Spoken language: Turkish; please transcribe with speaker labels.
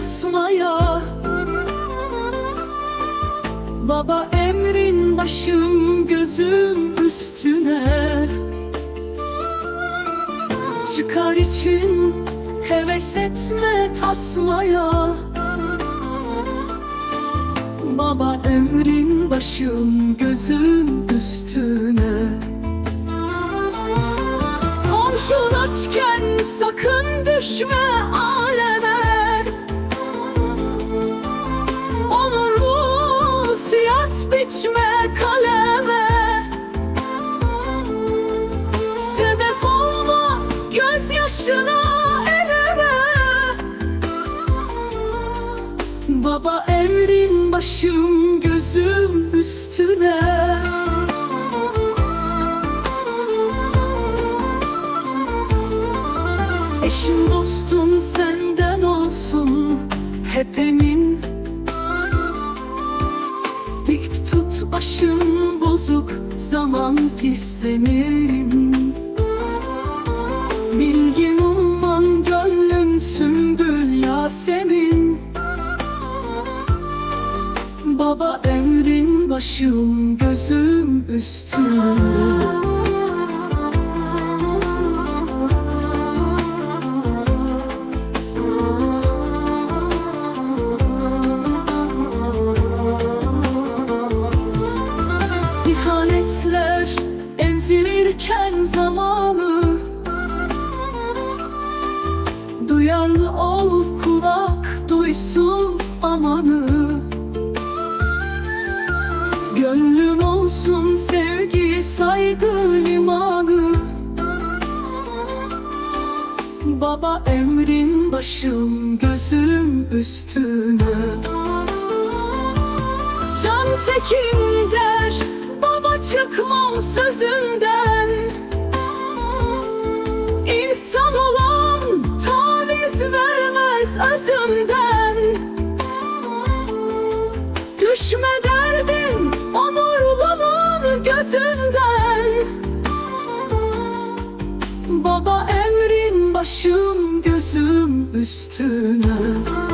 Speaker 1: tasmaya Baba emrin başım gözüm üstüne. Çıkar için heves etme tasmaya. Baba emrin başım gözüm üstüne. Komşun açken sakın düşme. aleme gözyaşına eleme. Baba emrin başım gözüm üstüne. Eşin dostun senden olsun hep emin. Dik tut başın bozuk zaman pis senin Baba emrin başım gözüm üstüne İhanetler emzirirken zamanı Duyarlı ol kulak duysun amanı Gönlün olsun sevgi saygı limanı. Baba emrin başım gözüm üstüne. Can tekin der Baba çıkmam sözünden. İnsan olan taviz vermez özünden Düşme Baba emrin başım gözüm üstüne